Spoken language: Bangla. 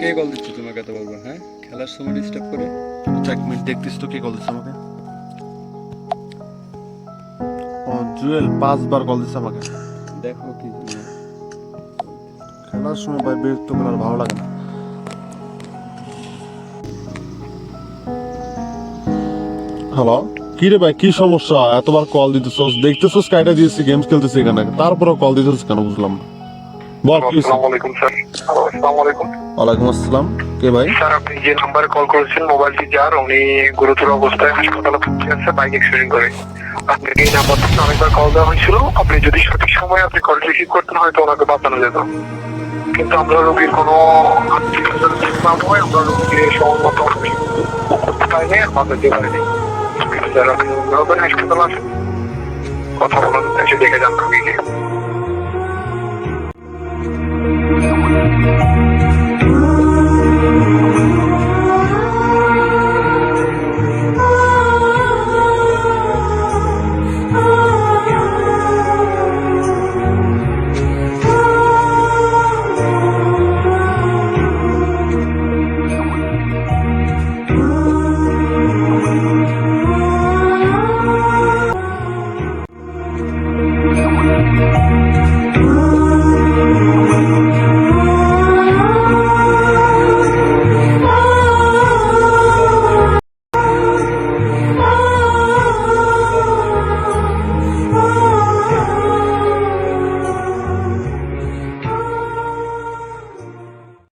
কে কল দিচ্ছে তোমাকে তো বলব হ্যাঁ? খেলার সময় ডিস্টার্ব করে? আচ্ছা, এক মিনিট দেখতিস তো কে কল দিচ্ছে আমাকে? ও জুয়েল পাঁচবার কল দিচ্ছে আমাকে। দেখো কি খেলার সময় ভাই বিরক্ত করার ভালো লাগে না। হ্যালো কি রে ভাই কি সমস্যা? এতবার কল দিতেছস? দেখতেছস কাইটা দিয়েছি গেমস খেলতেছি এখানে। তারপরে কল দিতেছস কেন বুঝলাম না। বল কি আসসালামু আলাইকুম স্যার। আসসালামু আলাইকুম ওয়ালাইকুম আসসালাম। কে ভাই? স্যার আপনি যে নাম্বারে কল করেছেন মোবাইলটি যার উনি গুরুতর অবস্থায় হাসপাতালে ভর্তি আছে বাইক অ্যাক্সিডেন্ট করে। আপনাকে এই নাম্বার থেকে অনেকবার কল দেওয়া হয়েছিল। আপনি যদি সঠিক সময়ে আপনি কল রিসিভ করতেন হয়তো ওনাকে বাঁচানো যেত। কিন্তু আমরা রোগীর কোনো আত্মীয় স্বজন না হয়ে আমরা রোগীকে সময় মতো পাইনি বাঁচাতে পারিনি। স্যার আপনি রোগের হাসপাতাল আছেন কথা বলুন